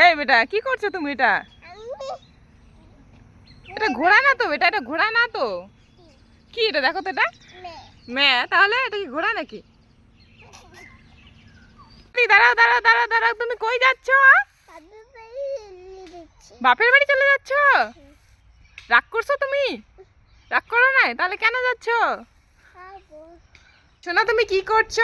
এই বেটা, কি করছ তুমি এটা? এটা ঘোড়া না তো বেটা, এটা ঘোড়া না তো? কি এটা, দেখো তো এটা। মেয়ে তাহলে এটা কি ঘোড়া নাকি? দাঁড়াও দাঁড়াও দাঁড়াও দাঁড়াও, তুমি কই যাচ্ছ? বাপের বাড়ি চলে যাচ্ছ? রাগ করছ তুমি? রাগ করো নাই, তাহলে কেন যাচ্ছ? শোনা তুমি কি করছ?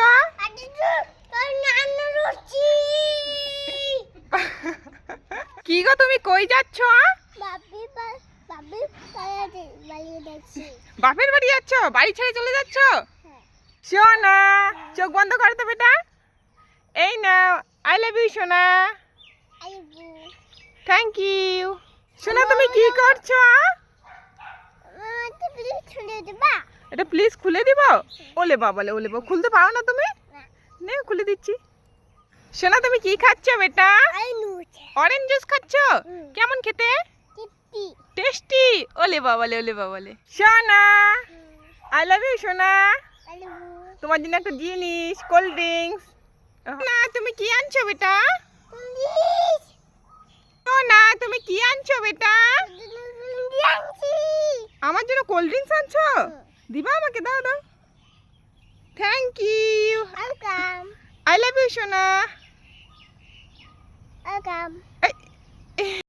কি গো তুমি? কই যাচ্ছ বাপের বাড়ি যাচ্ছ। বাড়ি ছেড়ে চলে যাচ্ছ? সোনা চোখ বন্ধ করো তো বেটা। এই না আই লাভ ইউ সোনা। থ্যাংক ইউ সোনা তুমি কি করছ এটা প্লিজ খুলে দিব? ওলে বাবালে ওলে বাবা খুলতে পারো না তুমি? নে। খুলে দিচ্ছি। সোনা তুমি কি খাচ্ছ বেটা? অরেঞ্জ জুস খাচ্ছ? কেমন খেতে? টেস্টি। ওলে বাবালে ওলে বাবালে সোনা আই লাভ ইউ সোনা। তোমার জন্য একটা জিনিস কোল্ড ড্রিঙ্কস না তুমি কি আনছো বেটা? না তুমি কি আনছো বেটা? আমার জন্য কোল্ড ড্রিঙ্কস আনছো? দিবা আমাকে দাও দাও। Thank you I love you সোনা। Welcome. এই